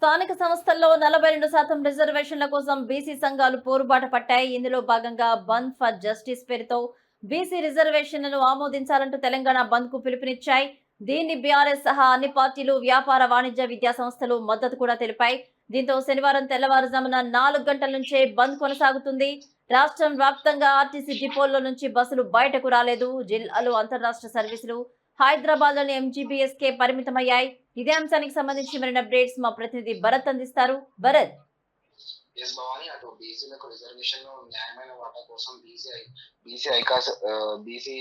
స్థానిక సంస్థల్లో నలభై రెండు శాతం రిజర్వేషన్ల కోసం బీసీ సంఘాలు పోరుబాట పట్టాయి. ఇందులో భాగంగా బంద్ ఫర్ జస్టిస్ పేరుతో బీసీ రిజర్వేషన్లను ఆమోదించాలంటూ తెలంగాణ బంద్కు పిలుపునిచ్చాయి. దీన్ని బీఆర్ఎస్ సహా అన్ని పార్టీలు వ్యాపార వాణిజ్య విద్యా సంస్థలు మద్దతు కూడా తెలిపాయి. దీంతో శనివారం తెల్లవారుజామున నాలుగు గంటల నుంచే బంద్ కొనసాగుతుంది. రాష్ట్రం వ్యాప్తంగా ఆర్టీసీ డిపోల్లో నుంచి బస్సులు బయటకు రాలేదు. జిల్లాలో అంతర్రాష్ట్ర సర్వీసులు హైదరాబాద్లోని ఎంజీబీఎస్ కే పరిమితమయ్యాయి. ఇదే అంశానికి సంబంధించి మరిన్ని అప్డేట్స్ మా ప్రతినిధి భరత్ అందిస్తారు. భరత్! ఎస్ భవాని అటు బీసీలకు రిజర్వేషన్లో న్యాయమైన వాటా కోసం బీసీ బీసీ ఐకాస్ బీసీ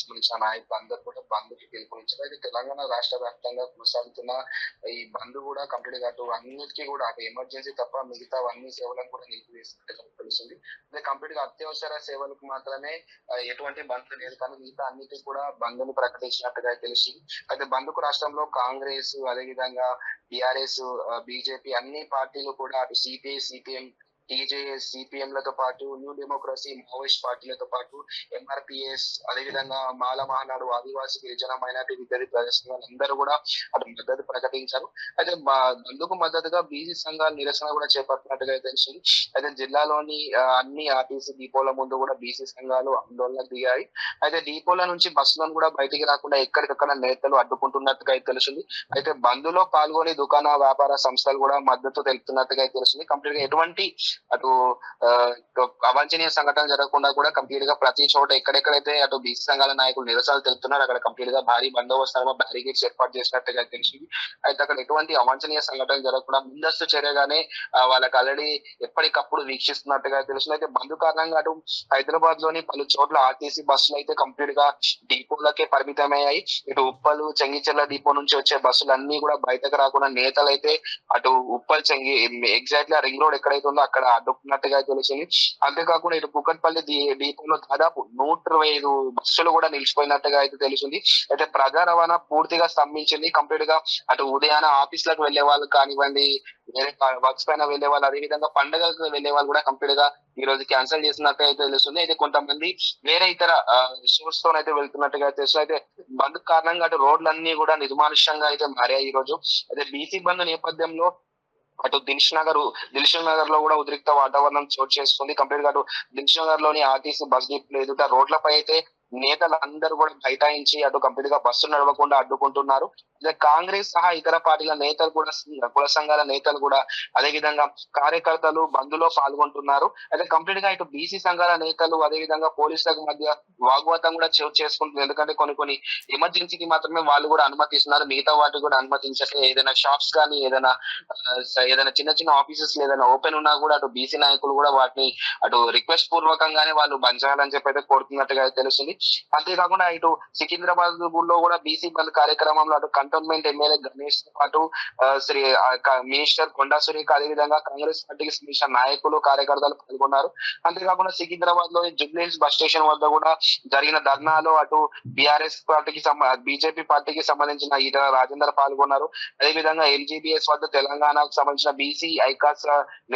సంబంధించిన నాయకులు అందరూ కూడా బంద్కి పిలుపునిచ్చారు అయితే తెలంగాణ రాష్ట్ర వ్యాప్తంగా కొనసాగుతున్న ఈ బంద్ కూడా కంప్లీట్ కాదు అటు అన్నిటికీ కూడా అటు ఎమర్జెన్సీ తప్ప మిగతా అన్ని సేవలను కూడా నిలిపివేసినట్టు తెలుస్తుంది అంటే కంప్లీట్గా అత్యవసర సేవలకు మాత్రమే ఎటువంటి బంద్ లేదు కానీ మిగతా అన్నిటికీ కూడా బంద్ను ప్రకటించినట్టుగా తెలిసింది అయితే బంద్ రాష్ట్రంలో కాంగ్రెస్ అదేవిధంగా టిఆర్ఎస్ బీజేపీ అన్ని పార్టీలు కూడా అటు సిపిఐ సిపిఎం టీజేఎస్ సిపిఎం లతో పాటు న్యూ డెమోక్రసీ మావోయిస్ట్ పార్టీలతో పాటు ఎంఆర్పిఎస్ అదేవిధంగా మాల మహానాడు ఆదివాసీ గిరిజన మైనార్టీ విద్యార్థి ప్రదర్శన అందరూ కూడా అటు మద్దతు ప్రకటించారు. అయితే అందుకు మద్దతుగా బీసీ సంఘాలు నిరసన కూడా చేపట్టినట్టుగా తెలిసింది అయితే జిల్లాలోని అన్ని ఆర్టీసీ డిపోల ముందు కూడా బీసీ సంఘాలు ఆందోళనకు దిగాయి. అయితే డిపోల నుంచి బస్సులను కూడా బయటికి రాకుండా ఎక్కడికక్కడ నేతలు అడ్డుకుంటున్నట్టుగా అయితే తెలిసింది అయితే బంద్లో పాల్గొని దుకాణ వ్యాపార సంస్థలు కూడా మద్దతు తెలుపుతున్నట్టుగా అయితే తెలిసింది కంప్లీట్గా ఎటువంటి అటు అవాంఛనీయ సంఘటన జరగకుండా కూడా కంప్లీట్గా ప్రతి చోట ఎక్కడెక్కడైతే అటు బీసీ సంఘాల నాయకులు నిరసనలు తెలుపుతున్నారు అక్కడ కంప్లీట్గా భారీ బందోబస్తు బ్యారిగేట్స్ ఏర్పాటు చేసినట్టుగా తెలిసింది అయితే అక్కడ ఎటువంటి అవాంఛనీయ సంఘటనలు జరగకుండా ముందస్తు చర్యగానే వాళ్ళకి ఆల్రెడీ ఎప్పటికప్పుడు వీక్షిస్తున్నట్టుగా తెలిసింది. అయితే బంద్ కారణంగా అటు హైదరాబాద్లోని పలు చోట్ల ఆర్టీసీ బస్సులు అయితే కంప్లీట్గా డిపోలకే పరిమితమయ్యాయి. ఇటు ఉప్పలు చెంగిచెర్ల డిపో నుంచి వచ్చే బస్సులు అన్ని కూడా బయటకు రాకుండా నేతలు అయితే అటు ఉప్పల్ చెంగి ఎగ్జాక్ట్లీ రింగ్ రోడ్ ఎక్కడైతే ఉందో అక్కడ అడ్డుకున్నట్టుగా తెలిసింది అంతేకాకుండా ఇటు కుక్కట్పల్లి డి- దాదాపు నూట ఇరవై ఐదు బస్సులు కూడా నిలిచిపోయినట్టుగా అయితే తెలిసింది అయితే ప్రజా రవాణా పూర్తిగా స్తంభించింది. కంప్లీట్గా అటు ఉదయాన ఆఫీసులకు వెళ్ళే వాళ్ళు కానివ్వండి వేరే వర్క్స్ పైన వెళ్ళే వాళ్ళు అదేవిధంగా పండుగలకు వెళ్ళే వాళ్ళు కూడా కంప్లీట్గా ఈ రోజు క్యాన్సిల్ చేసినట్టు అయితే తెలుస్తుంది. అయితే కొంతమంది వేరే ఇతర సోర్స్తో అయితే వెళ్తున్నట్టుగా తెలుస్తుంది. అయితే బంద్ కారణంగా అటు రోడ్లన్నీ కూడా నిర్మానుష్యంగా అయితే మారాయి ఈ రోజు. అయితే బీసీ బంద్ నేపథ్యంలో అటు దిల్ష్ నగర్ దిల్ష్ నగర్లో కూడా ఉద్రిక్త వాతావరణం చోటు చేసుకుంది. కంప్లీట్గా అటు దిల్ష్ నగర్లోని ఆర్టీసీ బస్ డిపో ఎదుట రోడ్లపై అయితే నేతలు అందరూ కూడా బైఠాయించి అటు కంప్లీట్గా బస్సు నడవకుండా అడ్డుకుంటున్నారు. కాంగ్రెస్ సహా ఇతర పార్టీల నేతలు కూడా కుల సంఘాల నేతలు కూడా అదే విధంగా కార్యకర్తలు బంధులో పాల్గొంటున్నారు. అయితే కంప్లీట్గా ఇటు బీసీ సంఘాల నేతలు అదే విధంగా పోలీసులకు మధ్య వాగ్వాదం కూడా చోటు చేసుకుంటుంది ఎందుకంటే కొన్ని కొన్ని ఎమర్జెన్సీకి మాత్రమే వాళ్ళు కూడా అనుమతిస్తున్నారు. మిగతా వాటికి కూడా అనుమతించట్లేదు ఏదైనా షాప్స్ కానీ ఏదైనా ఏదైనా చిన్న చిన్న ఆఫీసెస్ ఏదైనా ఓపెన్ ఉన్నా కూడా అటు బీసీ నాయకులు కూడా వాటిని అటు రిక్వెస్ట్ పూర్వకంగానే వాళ్ళు బంద్ చేయాలని చెప్పి అయితే కోరుతున్నట్టుగా తెలుస్తుంది. అంతేకాకుండా ఇటు సికింద్రాబాద్లో కూడా బీసీ బంద్ కార్యక్రమంలో అటు కంటోన్మెంట్ ఎమ్మెల్యే గణేష్తో పాటు శ్రీ మినిస్టర్ కొండా సురేఖ అదే విధంగా కాంగ్రెస్ పార్టీకి సంబంధించిన నాయకులు కార్యకర్తలు పాల్గొన్నారు. అంతేకాకుండా సికింద్రాబాద్లోని జుబ్లీహిల్స్ బస్ స్టేషన్ వద్ద కూడా జరిగిన ధర్నాలో అటు బీఆర్ఎస్ పార్టీకి బీజేపీ పార్టీకి సంబంధించిన ఈటల రాజేందర్ పాల్గొన్నారు. అదే విధంగా ఎల్జీబీఎస్ వద్ద తెలంగాణకు సంబంధించిన బీసీ ఐకాస్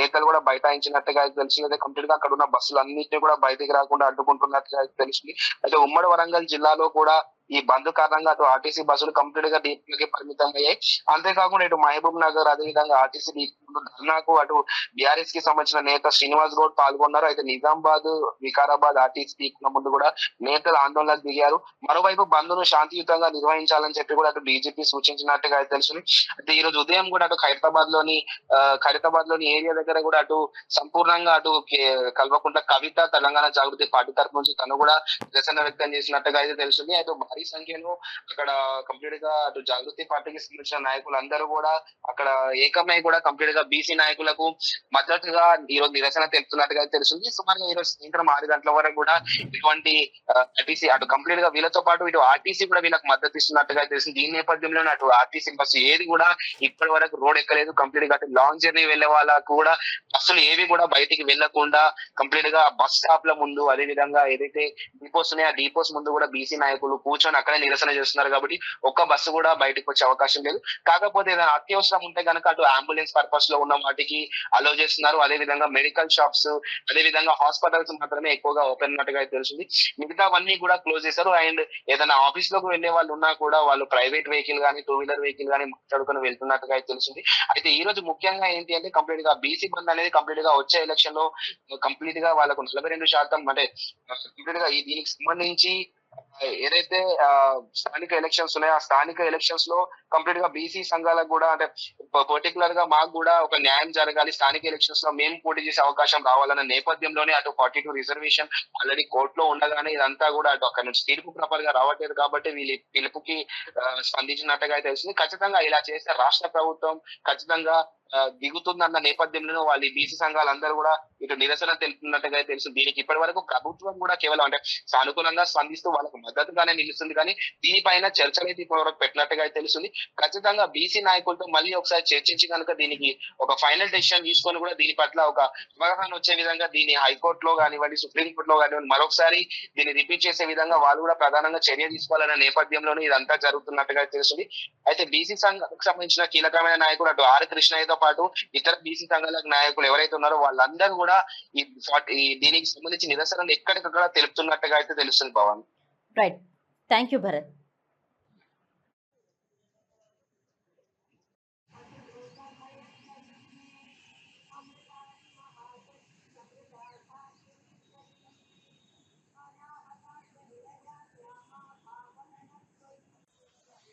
నేతలు కూడా బైఠాయించినట్టుగా తెలిసింది. కంప్లీట్గా అక్కడ ఉన్న బస్సులు అన్నింటినీ కూడా బయటికి రాకుండా అడ్డుకుంటున్నట్టుగా తెలిసింది. అయితే ఉమ్మడి వరంగల్ జిల్లాలో కూడా ఈ బంద్ కారణంగా అటు ఆర్టీసీ బస్సులు కంప్లీట్గా డీపీలకి పరిమితం అయ్యాయి. అంతేకాకుండా ఇటు మహబూబ్ నగర్ అదే విధంగా ఆర్టీసీ డీపీలో ధర్నాకు అటు బీఆర్ఎస్కి సంబంధించిన నేత శ్రీనివాస్ గౌడ్ పాల్గొన్నారు. అయితే నిజామాబాద్ వికారాబాద్ ఆర్టీసీ డీపీల ముందు కూడా నేతలు ఆందోళనకు దిగారు. మరోవైపు బంద్ను శాంతియుతంగా నిర్వహించాలని చెప్పి కూడా అటు డీజీపీ సూచించినట్టుగా అయితే అయితే ఈ రోజు ఉదయం కూడా అటు ఖైరతాబాద్లోని ఖైరతాబాద్లోని ఏరియా దగ్గర కూడా అటు సంపూర్ణంగా అటు కే- కల్వకుంట్ల కవిత తెలంగాణ జాగృతి పార్టీ తరఫు నుంచి తను కూడా నిరసన వ్యక్తం చేసినట్టుగా అయితే తెలుస్తుంది. అయితే భారీ సంఖ్యలో అక్కడ కంప్లీట్గా అటు జాగృతి పార్టీకి సంబంధించిన నాయకులు అందరూ కూడా అక్కడ ఏకమై కూడా కంప్లీట్గా బీసీ నాయకులకు మద్దతుగా ఈ రోజు నిరసన తెలుపుతున్నట్టుగా తెలుస్తుంది. సుమారుగా ఈ రోజు సాయంత్రం ఆరు గంటల వరకు కూడా ఇటువంటి ఆర్టీసీ అటు కంప్లీట్గా వీళ్ళతో పాటు ఇటు ఆర్టీసీ కూడా వీళ్ళకి మద్దతు ఇస్తున్నట్టుగా తెలిసింది దీని నేపథ్యంలో అటు ఆర్టీసీ బస్సు ఏది కూడా ఇప్పటి వరకు రోడ్ ఎక్కలేదు. కంప్లీట్గా అటు లాంగ్ జర్నీ వెళ్ళే వాళ్ళకు కూడా బస్సులు ఏవి కూడా బయటికి వెళ్ళకుండా కంప్లీట్గా బస్ స్టాప్ ల ముందు అదే విధంగా ఏదైతే డిపోస్ ఉన్నాయో ఆ డిపోస్ ముందు కూడా బీసీ నాయకులు కూర్చొని అక్కడే నిరసన చేస్తున్నారు కాబట్టి ఒక్క బస్సు కూడా బయటకు వచ్చే అవకాశం లేదు. కాకపోతే ఏదైనా అత్యవసరం ఉంటే కనుక అటు అంబులెన్స్ పర్పస్లో ఉన్న వాటికి అలో చేస్తున్నారు. అదే విధంగా మెడికల్ షాప్స్ అదే విధంగా హాస్పిటల్స్ మాత్రమే ఎక్కువగా ఓపెన్ ఉన్నట్టుగా తెలిసింది మిగతావన్నీ కూడా క్లోజ్ చేశారు. అండ్ ఏదైనా ఆఫీస్లోకి వెళ్ళే వాళ్ళు ఉన్నా కూడా వాళ్ళు ప్రైవేట్ వెహికల్ గానీ టూ వీలర్ వెహికల్ గానీ మాట్లాడుకుని వెళ్తున్నట్టుగా తెలిసింది అయితే ఈ రోజు ముఖ్యంగా ఏంటి అంటే కంప్లీట్గా బీసీ బంద్ అనేది కంప్లీట్గా వచ్చే ఎలక్షన్లో కంప్లీట్గా వాళ్ళకు నలభై రెండు శాతం అంటే కంప్లీట్గా దీనికి సంబంధించి ఏదైతే ఆ, స్థానిక ఎలక్షన్స్ ఉన్నాయో ఆ స్థానిక ఎలక్షన్స్లో కంప్లీట్గా బీసీ సంఘాలకు కూడా అంటే పర్టికులర్గా మాకు కూడా ఒక న్యాయం జరగాలి స్థానిక ఎలక్షన్స్లో మేము పోటీ చేసే అవకాశం రావాలన్న నేపథ్యంలోనే అటు ఫార్టీ టూ రిజర్వేషన్ ఆల్రెడీ కోర్టులో ఉండగానే ఇదంతా కూడా అటు అక్కడ నుంచి తీర్పు ప్రాపర్గా రావట్లేదు కాబట్టి వీళ్ళ పిలుపుకి స్పందించినట్టుగా అయితే తెలిసింది ఖచ్చితంగా ఇలా చేస్తే రాష్ట్ర ప్రభుత్వం ఖచ్చితంగా దిగుతుందన్న నేపథ్యంలో వాళ్ళు బీసీ సంఘాలందరూ కూడా ఇటు నిరసన తెలుపుతున్నట్టుగా తెలుసు. దీనికి ఇప్పటి వరకు ప్రభుత్వం కూడా కేవలం అంటే సానుకూలంగా స్పందిస్తూ వాళ్ళకు మద్దతుగానే నిలుస్తుంది. కానీ దీనిపైన చర్చలు అయితే ఇప్పటి వరకు పెట్టినట్టుగా తెలుస్తుంది. ఖచ్చితంగా బీసీ నాయకులతో మళ్ళీ ఒకసారి చర్చించి కనుక దీనికి ఒక ఫైనల్ డెసిషన్ తీసుకొని కూడా దీని పట్ల ఒక అవగాహన వచ్చే విధంగా దీన్ని హైకోర్టులో కానివ్వండి సుప్రీంకోర్టులో కానివ్వండి మరొకసారి దీన్ని రిపీట్ చేసే విధంగా వాళ్ళు కూడా ప్రధానంగా చర్య తీసుకోవాలనే నేపథ్యంలోనే ఇదంతా జరుగుతున్నట్టుగా తెలుస్తుంది. అయితే బీసీ సంఘానికి సంబంధించిన కీలకమైన నాయకుడు అటు ఆర్ కృష్ణయ్యతో పాటు ఇతర బీసీ సంఘాల నాయకులు ఎవరైతే ఉన్నారో వాళ్ళందరూ కూడా ఈ దీనికి సంబంధించి నిరసనలు ఎక్కడికక్కడ తెలుపుతున్నట్టుగా అయితే తెలుస్తుంది Bhavan. Right thank you Bharat